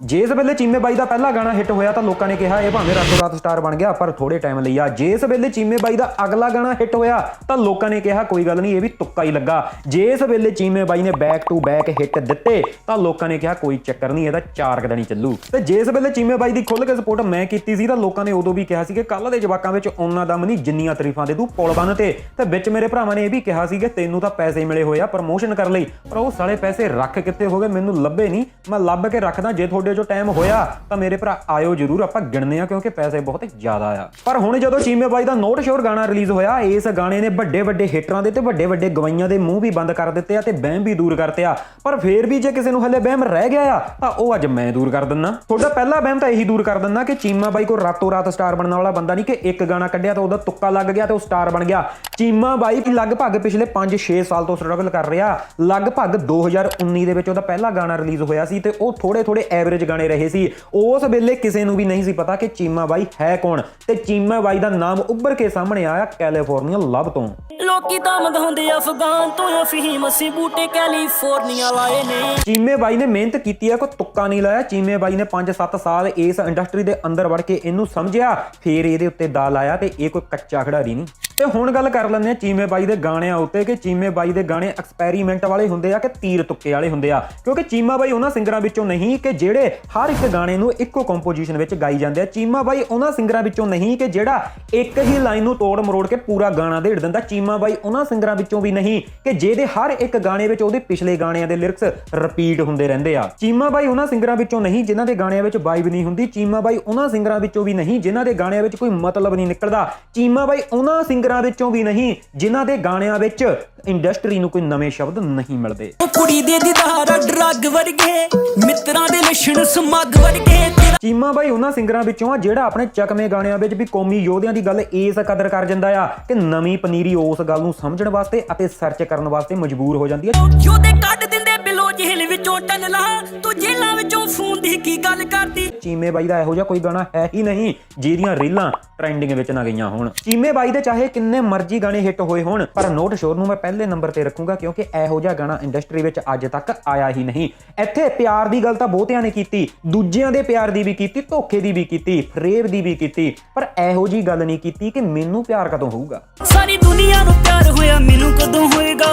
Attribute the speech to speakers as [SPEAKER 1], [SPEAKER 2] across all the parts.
[SPEAKER 1] ਜਿਸ ਵੇਲੇ ਚੀਮੇ ਬਾਈ ਦਾ ਪਹਿਲਾ ਗਾਣਾ ਹਿੱਟ ਹੋਇਆ ਤਾਂ ਲੋਕਾਂ ਨੇ ਕਿਹਾ ਇਹ ਭਾਵੇਂ ਰਾਤੋਂ ਰਾਤ ਸਟਾਰ ਬਣ ਗਿਆ, ਪਰ ਥੋੜੇ ਟਾਈਮ ਲਈ ਆ। ਜਿਸ ਵੇਲੇ ਚੀਮੇ ਬਾਈ ਦਾ ਅਗਲਾ ਗਾਣਾ ਹਿੱਟ ਹੋਇਆ ਤਾਂ ਲੋਕਾਂ ਨੇ ਕਿਹਾ, ਕੋਈ ਗੱਲ ਨਹੀਂ, ਇਹ ਵੀ ਤੁੱਕਾ ਹੀ ਲੱਗਾ। ਜਿਸ ਵੇਲੇ ਚੀਮੇ ਬਾਈ ਨੇ ਬੈਕ ਟੂ ਬੈਕ ਹਿੱਟ ਦਿੱਤੇ ਤਾਂ ਲੋਕਾਂ ਨੇ ਕਿਹਾ, ਕੋਈ ਚੱਕਰ ਨਹੀਂ, ਇਹਦਾ ਚਾਰ ਕਦਣੀ ਚੱਲੂ। ਤੇ ਜਿਸ ਵੇਲੇ ਚੀਮੇ ਬਾਈ ਦੀ ਖੁੱਲ ਕੇ ਸਪੋਰਟ ਮੈਂ ਕੀਤੀ ਸੀ ਤਾਂ ਲੋਕਾਂ ਨੇ ਉਦੋਂ ਵੀ ਕਿਹਾ ਸੀ ਕਿ ਕੱਲ ਦੇ ਜਵਾਕਾਂ ਵਿੱਚ ਉਹਨਾਂ ਦਮ ਨਹੀਂ, ਜਿੰਨੀਆਂ ਤਾਰੀਫਾਂ ਦੇ ਤੂੰ ਪੁਲ ਬੰਨ ਤੇ। ਤੇ ਵਿੱਚ ਮੇਰੇ ਭਰਾਵਾਂ ਨੇ ਇਹ ਵੀ ਕਿਹਾ ਸੀ ਕਿ ਤੈਨੂੰ ਤਾਂ ਪੈਸੇ ਮਿਲੇ ਹੋਏ ਆ ਪ੍ਰਮੋਸ਼ਨ ਕਰਨ ਲਈ, ਪਰ ਉਹ ਸਾਲੇ ਪੈਸੇ ਰੱਖ ਕਿੱਥੇ ਹੋ ਗਏ, ਮੈਨੂੰ ਲੱਭੇ ਨਹੀਂ। ਮੈਂ ਲੱਭ ਕੇ ਰੱਖਦਾ ਜੇ ਤੁਹਾਡੇ ਜੋ ਟਾਈਮ ਹੋਇਆ, ਤਾਂ ਮੇਰੇ ਭਰਾ ਆਇਓ ਜਰੂਰ, ਆਪਾਂ ਗਿਣਨੇ ਆ ਕਿਉਂਕਿ ਪੈਸੇ ਬਹੁਤ ਜ਼ਿਆਦਾ ਆ। ਪਰ ਹੁਣ ਜਦੋਂ ਚੀਮੇ ਬਾਈ ਦਾ ਨੋਟ ਸ਼ੋਰ ਗਾਣਾ ਰਿਲੀਜ਼ ਹੋਇਆ, ਇਸ ਗਾਣੇ ਨੇ ਵੱਡੇ ਵੱਡੇ ਹਿੱਟਰਾਂ ਦੇ ਤੇ ਵੱਡੇ ਵੱਡੇ ਗਵਾਈਆਂ ਦੇ ਮੂੰਹ ਵੀ ਬੰਦ ਕਰ ਦਿੱਤੇ ਆ ਤੇ ਵਹਿਮ ਵੀ ਦੂਰ ਕਰਤੇ ਆ। ਪਰ ਫੇਰ ਵੀ ਜੇ ਕਿਸੇ ਨੂੰ ਹਲੇ ਬਹਿਮ ਰਹਿ ਗਿਆ ਆ, ਤਾਂ ਉਹ ਅੱਜ ਮੈਂ ਦੂਰ ਕਰ ਦਿੰਨਾ। ਤੁਹਾਡਾ ਪਹਿਲਾ ਬਹਿਮ ਤਾਂ ਇਹੀ ਦੂਰ ਕਰ ਦਿੰਨਾ ਕਿ ਚੀਮਾ ਬਾਈ ਕੋ ਰਾਤੋਂ ਰਾਤ ਸਟਾਰ ਬਣਨ ਵਾਲਾ ਬੰਦਾ ਨਹੀਂ ਕਿ ਇੱਕ ਗਾਣਾ ਕੱਢਿਆ ਤਾਂ ਉਹਦਾ ਤੁੱਕਾ ਲੱਗ ਗਿਆ ਤੇ ਉਹ ਸਟਾਰ ਬਣ ਗਿਆ। ਚੀਮਾ ਬਾਈ ਲਗਭਗ ਪਿਛਲੇ 5-6 ਸਾਲ ਤੋਂ ਸਟਰਗਲ ਕਰ ਰਿਹਾ। ਲਗਭਗ 2019 ਦੇ ਵਿੱਚ ਉਹਦਾ ਪਹਿਲਾ ਗਾਣਾ ਰਿਲੀਜ਼ ਹੋਇਆ ਸੀ ਤੇ ਉਹ ਥੋੜੇ ਥੋੜੇ ਐਵਰੇਜ ਗਾਣੇ ਰਹੇ ਸੀ। ਉਸ ਵੇਲੇ ਕਿਸੇ ਨੂੰ ਵੀ ਨਹੀਂ ਸੀ ਪਤਾ ਕਿ ਚੀਮਾ ਬਾਈ ਹੈ ਕੌਣ ਤੇ ਚੀਮਾ ਬਾਈ ਦਾ ਨਾਮ ਉੱਭਰ ਕੇ ਸਾਹਮਣੇ ਆਇਆ ਕੈਲੀਫੋਰਨੀਆ ਲਵ ਤੋਂ।
[SPEAKER 2] ਲੋਕੀ ਤਾਂ ਮੰਗਾਉਂਦੇ ਅਫਗਾਨ ਤੋਂ ਅਫੀਮ ਅਸੀਂ ਬੂਟੇ ਕੈਲੀਫੋਰਨੀਆ ਲਾਏ ਨੇ।
[SPEAKER 1] ਚੀਮੇ ਬਾਈ ਨੇ ਮਿਹਨਤ ਕੀਤੀ ਹੈ ਕੋਈ ਤੁੱਕਾ ਨਹੀਂ ਲਾਇਆ। ਚੀਮੇ ਬਾਈ ਨੇ 5-7 ਸਾਲ ਇਸ ਇੰਡਸਟਰੀ ਦੇ ਅੰਦਰ ਵੜ ਕੇ ਇਹਨੂੰ ਸਮਝਿਆ ਫੇਰ ਇਹਦੇ ਉੱਤੇ ਦਾ ਲਾਇਆ ਤੇ ਇਹ ਕੋਈ ਕੱਚਾ ਖਿਡਾਰੀ ਨਹੀਂ। ਤੇ ਹੁਣ ਗੱਲ ਕਰ ਲੈਂਦੇ ਆ ਚੀਮੇ ਬਾਈ ਦੇ ਗਾਣਿਆਂ ਉੱਤੇ ਕਿ ਚੀਮੇ ਬਾਈ ਦੇ ਗਾਣੇ ਐਕਸਪੈਰੀਮੈਂਟ ਵਾਲੇ ਹੁੰਦੇ ਆ ਕਿ ਤੀਰ ਤੁੱਕੇ ਵਾਲੇ ਹੁੰਦੇ ਆ? ਕਿਉਂਕਿ ਚੀਮਾ ਬਾਈ ਉਹਨਾਂ ਸਿੰਗਰਾਂ ਵਿੱਚੋਂ ਨਹੀਂ ਕਿ ਜਿਹੜੇ ਹਰ ਇੱਕ ਗਾਣੇ ਨੂੰ ਇੱਕੋ ਕੰਪੋਜੀਸ਼ਨ ਵਿੱਚ ਗਾਈ ਜਾਂਦੇ ਆ। ਚੀਮਾ ਬਾਈ ਉਹਨਾਂ ਸਿੰਗਰਾਂ ਵਿੱਚੋਂ ਨਹੀਂ ਕਿ ਜਿਹੜਾ ਇੱਕ ਹੀ ਲਾਈਨ ਨੂੰ ਤੋੜ ਮਰੋੜ ਕੇ ਪੂਰਾ ਗਾਣਾ ਦੇੜ ਦਿੰਦਾ। ਚੀਮਾ ਬਾਈ ਉਹਨਾਂ ਸਿੰਗਰਾਂ ਵਿੱਚੋਂ ਵੀ ਨਹੀਂ ਕਿ ਜਿਹਦੇ ਹਰ ਇੱਕ ਗਾਣੇ ਵਿੱਚ ਉਹਦੇ ਪਿਛਲੇ ਗਾਣਿਆਂ ਦੇ ਲਿਰਿਕਸ ਰਿਪੀਟ ਹੁੰਦੇ ਰਹਿੰਦੇ ਆ। ਚੀਮਾ ਬਾਈ ਉਹਨਾਂ ਸਿੰਗਰਾਂ ਵਿੱਚੋਂ ਨਹੀਂ, ਜਿਨ੍ਹਾਂ ਦੇ ਗਾਣਿਆਂ ਵਿੱਚ ਵਾਈਬ ਨਹੀਂ ਹੁੰਦੀ। ਚੀਮਾ ਬਾਈ ਉਹਨਾਂ ਸਿੰਗਰਾਂ ਵਿੱਚੋਂ ਵੀ ਨਹੀਂ, ਜਿਨ੍ਹਾਂ ਦੇ ਗਾਣਿਆਂ ਵਿੱਚ ਕੋਈ ਮਤਲਬ ਨਹੀਂ ਨਿਕਲਦਾ। ਚੀਮਾ ਬਾਈ ਉਹਨਾਂ ਸਿੰਗਰ ਵਿੱਚੋਂ ਵੀ ਨਹੀਂ ਜਿਨ੍ਹਾਂ ਦੇ ਗਾਣਿਆਂ ਵਿੱਚ ਇੰਡਸਟਰੀ ਨੂੰ ਕੋਈ ਨਵੇਂ ਸ਼ਬਦ ਨਹੀਂ ਮਿਲਦੇ।
[SPEAKER 2] ਉਹ ਕੁੜੀ ਦੇ ਦੀਦਾਰ ਡਰੱਗ ਵਰਗੇ ਮਿੱਤਰਾਂ ਦੇ ਲੱਛਣ ਸਮੱਗ ਵਰਗੇ।
[SPEAKER 1] ਚੀਮਾ ਬਾਈ ਉਹਨਾਂ ਸਿੰਗਰਾਂ ਵਿੱਚੋਂ ਆ ਜਿਹੜਾ ਆਪਣੇ ਚੱਕਵੇਂ ਗਾਣਿਆਂ ਵਿੱਚ ਵੀ ਕੌਮੀ ਯੋਧਿਆਂ ਦੀ ਗੱਲ ਇਸ ਕਦਰ ਕਰ ਜਾਂਦਾ ਆ ਕਿ ਨਵੀਂ ਪਨੀਰੀ ਉਸ ਗੱਲ ਨੂੰ ਸਮਝਣ ਵਾਸਤੇ ਅਤੇ ਸਰਚ ਕਰਨ ਵਾਸਤੇ ਮਜਬੂਰ ਹੋ ਜਾਂਦੀ ਹੈ
[SPEAKER 2] ਯੋਧੇ ਕੱਢ ਦਿੰਦੇ ਬਿਲੋ ਜੇਲ੍ਹ ਵਿੱਚੋਂ ਟਨਲਾ ਤੂੰ ਜੇਲਾਂ ਵਿੱਚੋਂ ਫੋਨ ਦੀ ਕੀ ਗੱਲ ਕਰਦੀ?
[SPEAKER 1] ਚੀਮੇ ਬਾਈ ਦਾ ਇਹੋ ਜਿਹਾ ਕੋਈ ਗਾਣਾ ਹੈ ਹੀ ਨਹੀਂ ਜਿਹਦੀਆਂ ਰੀਲਾਂ ਟ੍ਰੈਂਡਿੰਗ ਵਿੱਚ ਨਾ ਗਈਆਂ ਹੋਣ। ਚੀਮੇ ਬਾਈ ਦੇ ਚਾਹੇ ਕਿੰਨੇ ਮਰਜ਼ੀ ਗਾਣੇ ਹਿੱਟ ਹੋਏ ਹੋਣ ਪਰ ਨੋਟ ਸ਼ੋਰ ਨੂੰ ਮੈਂ ਪਹਿਲੇ ਨੰਬਰ ਤੇ ਰੱਖੂੰਗਾ ਕਿਉਂਕਿ ਇਹੋ ਜਿਹਾ ਗਾਣਾ ਇੰਡਸਟਰੀ ਵਿੱਚ ਅੱਜ ਤੱਕ ਆਇਆ ਹੀ ਨਹੀਂ। ਇੱਥੇ ਪਿਆਰ ਦੀ ਗੱਲ ਤਾਂ ਬਹੁਤਿਆਂ ਨੇ ਕੀਤੀ ਦੂਜਿਆਂ ਦੇ ਪਿਆਰ ਦੀ ਵੀ ਕੀਤੀ ਧੋਖੇ ਦੀ ਵੀ ਕੀਤੀ ਫਰੇਬ ਦੀ ਵੀ ਕੀਤੀ ਪਰ ਇਹੋ ਜੀ ਗੱਲ ਨਹੀਂ ਕੀਤੀ ਕਿ ਮੈਨੂੰ ਪਿਆਰ ਕਦੋਂ ਹੋਊਗਾ।
[SPEAKER 2] ਸਾਰੀ ਦੁਨੀਆ ਨੂੰ ਪਿਆਰ ਹੋਇਆ ਮੈਨੂੰ ਕਦੋਂ ਹੋਏਗਾ?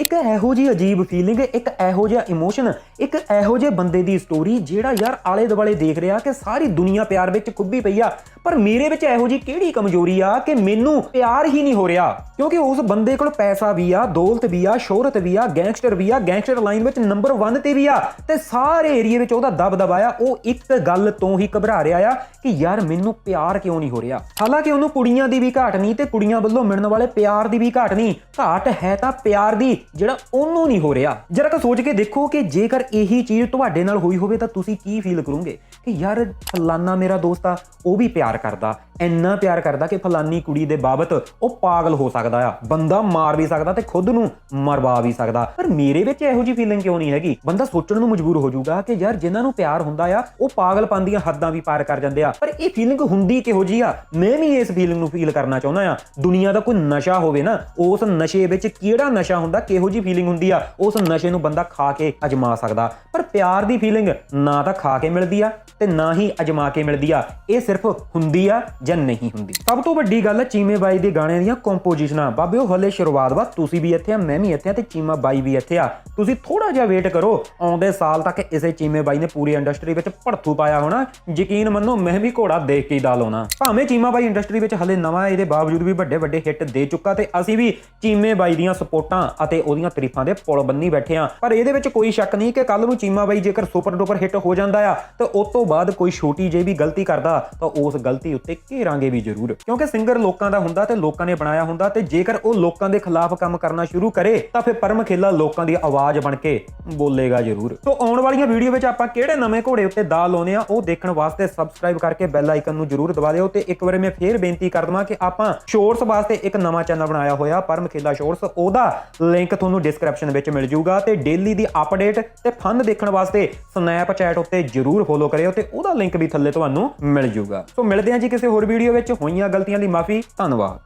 [SPEAKER 1] ਇੱਕ ਇਹੋ ਜੀ ਅਜੀਬ ਫੀਲਿੰਗ ਇੱਕ ਇਹੋ ਜਿਹਾ ਇਮੋਸ਼ਨ ਇੱਕ ਇਹੋ ਜਿਹੇ ਬੰਦੇ ਦੀ ਸਟੋਰੀ ਜਿਹੜਾ ਯਾਰ ਆਲੇ ਦੁਆਲੇ ਦੇਖ ਰਿਹਾ ਕਿ ਸਾਰੀ ਦੁਨੀਆ ਪਿਆਰ ਵਿੱਚ ਖੁੱਬੀ ਪਈ ਆ, ਪਰ ਮੇਰੇ ਵਿੱਚ ਇਹੋ ਜੀ ਕਿਹੜੀ ਕਮਜ਼ੋਰੀ ਆ ਕਿ ਮੈਨੂੰ ਪਿਆਰ ਹੀ ਨਹੀਂ ਹੋ ਰਿਹਾ? ਕਿਉਂਕਿ ਉਸ ਬੰਦੇ ਕੋਲ ਪੈਸਾ ਵੀ ਆ, ਦੌਲਤ ਵੀ ਆ, ਸ਼ੋਹਰਤ ਵੀ ਆ, ਗੈਂਗਸਟਰ ਵੀ ਆ, ਗੈਂਗਸਟਰ ਲਾਈਨ ਵਿੱਚ ਨੰਬਰ 1 ਤੇ ਵੀ ਆ ਤੇ ਸਾਰੇ ਏਰੀਆ ਵਿੱਚ ਉਹਦਾ ਦਬਦਬਾ ਆ। ਉਹ ਇੱਕ ਗੱਲ ਤੋਂ ਹੀ ਘਬਰਾ ਰਿਹਾ ਆ ਕਿ ਯਾਰ ਮੈਨੂੰ ਪਿਆਰ ਕਿਉਂ ਨਹੀਂ ਹੋ ਰਿਹਾ? ਹਾਲਾਂਕਿ ਉਹਨੂੰ ਕੁੜੀਆਂ ਦੀ ਵੀ ਘਾਟ ਨਹੀਂ ਤੇ ਕੁੜੀਆਂ ਵੱਲੋਂ ਮਿਲਣ ਵਾਲੇ ਪਿਆਰ ਦੀ ਵੀ ਘਾਟ ਨਹੀਂ। ਘਾਟ ਹੈ ਤਾਂ ਪਿਆਰ ਦੀ, ਜਿਹੜਾ ਉਹਨੂੰ ਨਹੀਂ ਹੋ ਰਿਹਾ। ਜਰਾ ਤਾਂ ਸੋਚ ਕੇ ਦੇਖੋ ਕਿ ਜੇਕਰ ਇਹੀ ਚੀਜ਼ ਤੁਹਾਡੇ ਨਾਲ ਹੋਈ ਹੋਵੇ ਤਾਂ ਤੁਸੀਂ ਕੀ ਫੀਲ ਕਰੋਗੇ? ਕਿ ਯਾਰ ਫਲਾਨਾ ਮੇਰਾ ਦੋਸਤ ਆ, ਉਹ ਵੀ ਪਿਆਰ ਕਰਦਾ। ਇੰਨਾ ਪਿਆਰ ਕਰਦਾ ਕਿ ਫਲਾਨੀ ਕੁੜੀ ਦੇ ਬਾਬਤ ਉਹ ਪਾਗਲ ਹੋ ਸਕਦਾ ਆ। ਬੰਦਾ ਮਾਰ ਵੀ ਸਕਦਾ ਤੇ ਖੁਦ ਨੂੰ ਮਰਵਾ ਵੀ ਸਕਦਾ। ਪਰ ਮੇਰੇ ਵਿੱਚ ਇਹੋ ਜੀ ਫੀਲਿੰਗ ਕਿਉਂ ਨਹੀਂ ਹੈਗੀ? ਬੰਦਾ ਸੋਚਣ ਨੂੰ ਮਜਬੂਰ ਹੋ ਜਾਊਗਾ ਕਿ ਯਾਰ ਜਿਨ੍ਹਾਂ ਨੂੰ ਪਿਆਰ ਹੁੰਦਾ ਆ, ਉਹ ਪਾਗਲਪਨ ਦੀਆਂ ਹੱਦਾਂ ਵੀ ਪਾਰ ਕਰ ਜਾਂਦੇ ਆ। ਪਰ ਇਹ ਫੀਲਿੰਗ ਹੁੰਦੀ ਕਿਹੋ ਜੀ ਆ? ਮੈਂ ਵੀ ਇਸ ਫੀਲਿੰਗ ਨੂੰ ਫੀਲ ਕਰਨਾ ਚਾਹੁੰਦਾ ਆ। ਦੁਨੀਆ ਦਾ ਕੋਈ ਨਸ਼ਾ ਹੋਵੇ ਨਾ, ਉਸ ਨਸ਼ੇ ਵਿੱਚ ਕਿਹੜਾ ਨਸ਼ਾ ਹੁੰਦਾ, ਕਿਹੋ ਜੀ ਫੀਲਿੰਗ ਹੁੰਦੀ ਆ, ਉਸ ਨਸ਼ੇ ਨੂੰ ਬੰਦਾ ਖਾ ਕੇ ਅਜਮਾ ਸਕਦਾ। ਪਰ ਪਿਆਰ ਦੀ ਫੀਲਿੰਗ ਨਾ ਤਾਂ ਖਾ ਕੇ ਮਿਲਦੀ ਆ। ਤੇ ਨਾ ਹੀ ਅਜਮਾ ਕੇ ਮਿਲਦੀ ਆ। ਇਹ ਸਿਰਫ ਹੁੰਦੀ ਆ ਜਾਂ ਨਹੀਂ ਹੁੰਦੀ? ਸਭ ਤੋਂ ਵੱਡੀ ਗੱਲ ਚੀਮੇ ਬਾਈ ਦੇ ਗਾਣਿਆਂ ਦੀਆਂ ਕੰਪੋਜੀਸ਼ਨਾਂ ਬਾਬਿਓ ਹਲੇ ਸ਼ੁਰੂਆਤ ਵਾ। ਤੁਸੀਂ ਵੀ ਇੱਥੇ ਆ, ਮੈਂ ਵੀ ਇੱਥੇ ਆ ਤੇ ਚੀਮਾ ਬਾਈ ਵੀ ਇੱਥੇ ਆ। ਤੁਸੀਂ ਥੋੜਾ ਜਿਹਾ ਵੇਟ ਕਰੋ। ਆਉਂਦੇ ਸਾਲ ਤੱਕ ਇਸੇ ਚੀਮੇ ਬਾਈ ਨੇ ਪੂਰੀ ਇੰਡਸਟਰੀ ਵਿੱਚ ਭੜਥੂ ਪਾਇਆ ਹੋਣਾ। ਯਕੀਨ ਮੰਨੋ, ਮੈਂ ਵੀ ਘੋੜਾ ਦੇਖ ਕੇ ਹੀ ਦਾ ਭਾਵੇਂ ਚੀਮਾ ਬਾਈ ਇੰਡਸਟਰੀ ਵਿੱਚ ਹਲੇ ਨਵਾਂ ਇਹਦੇ ਬਾਵਜੂਦ ਵੀ ਵੱਡੇ ਵੱਡੇ ਹਿੱਟ ਦੇ ਚੁੱਕਾ ਤੇ ਅਸੀਂ ਵੀ ਚੀਮੇ ਬਾਈ ਦੀਆਂ ਸਪੋਰਟਾਂ ਅਤੇ ਉਹਦੀਆਂ ਤਾਰੀਫਾਂ ਦੇ ਪੁਲ ਬੰਨੀ ਬੈਠੇ ਆ। ਪਰ ਇਹਦੇ ਵਿੱਚ ਕੋਈ ਸ਼ੱਕ ਨਹੀਂ ਕਿ ਕੱਲ ਨੂੰ ਚੀਮਾ ਬਾਈ ਜੇਕਰ ਸੁਪਰ ਡੁਪਰ ਹਿੱਟ ਹੋ ਜਾਂਦਾ ਆ, ਤਾਂ ਉਸ ਤੋਂ ਬਾਅਦ ਕੋਈ ਛੋਟੀ ਜਿਹੀ ਵੀ ਗਲਤੀ ਕਰਦਾ, ਤਾਂ ਉਸ ਗਲਤੀ ਉੱਤੇ ਘੇਰਾਂਗੇ ਵੀ ਜ਼ਰੂਰ। ਕਿਉਂਕਿ ਸਿੰਗਰ ਲੋਕਾਂ ਦਾ ਹੁੰਦਾ ਤੇ ਲੋਕਾਂ ਨੇ ਬਣਾਇਆ ਹੁੰਦਾ ਤੇ ਜੇਕਰ ਉਹ ਲੋਕਾਂ ਦੇ ਖਿਲਾਫ ਕੰਮ ਕਰਨਾ ਸ਼ੁਰੂ ਕਰੇ, ਤਾਂ ਫਿਰ ਪਰਮ ਖੇਲਾ ਲੋਕਾਂ ਦੀ ਆਵਾਜ਼ ਬਣ ਕੇ ਬੋਲੇਗਾ ਜ਼ਰੂਰ। ਤੋਂ ਆਉਣ ਵਾਲੀਆਂ ਵੀਡੀਓ ਵਿੱਚ ਆਪਾਂ ਕਿਹੜੇ ਨਵੇਂ ਘੋੜੇ ਉੱਤੇ ਦਾ ਲਾਉਨੇ ਆ ਉਹ ਦੇਖਣ ਵਾਸਤੇ ਸਬਸਕ੍ਰਾਈਬ ਕਰਕੇ ਬੈਲ ਆਈਕਨ ਨੂੰ ਜ਼ਰੂਰ ਦਬਾ ਦਿਓ ਤੇ ਇੱਕ ਵਾਰ ਮੈਂ ਫੇਰ ਬੇਨਤੀ ਕਰ ਦਵਾਂ ਕਿ ਆਪਾਂ ਸ਼ੋਰਟਸ ਵਾਸਤੇ ਇੱਕ ਨਵਾਂ ਚੈਨਲ ਬਣਾਇਆ ਹੋਇਆ, ਪਰਮ ਖੇਲਾ ਸ਼ੋਰਟਸ ਉਹਦਾ ਲਿੰਕ ਤੁਹਾਨੂੰ ਡਿਸਕ੍ਰਿਪਸ਼ਨ ਵਿੱਚ ਮਿਲ ਜਾਊਗਾ ਤੇ ਡੇਲੀ ਦੀ ਅਪਡੇਟ ਤੇ ਫਨ ਦੇਖਣ ਵਾਸਤੇ ਸਨੈਪਚੈਟ ਉੱਤੇ ਜ਼ਰੂਰ ਫੋਲੋ ਕਰਿਓ ਤੇ ਉਹਦਾ ਲਿੰਕ ਵੀ ਥੱਲੇ ਤੁਹਾਨੂੰ ਮਿਲ ਜੂਗਾ। ਸੋ ਮਿਲਦੇ ਹਾਂ ਜੀ ਕਿਸੇ ਹੋਰ ਵੀਡੀਓ ਵਿੱਚ। ਹੋਈਆਂ ਗਲਤੀਆਂ ਲਈ ਮਾਫੀ। ਧੰਨਵਾਦ।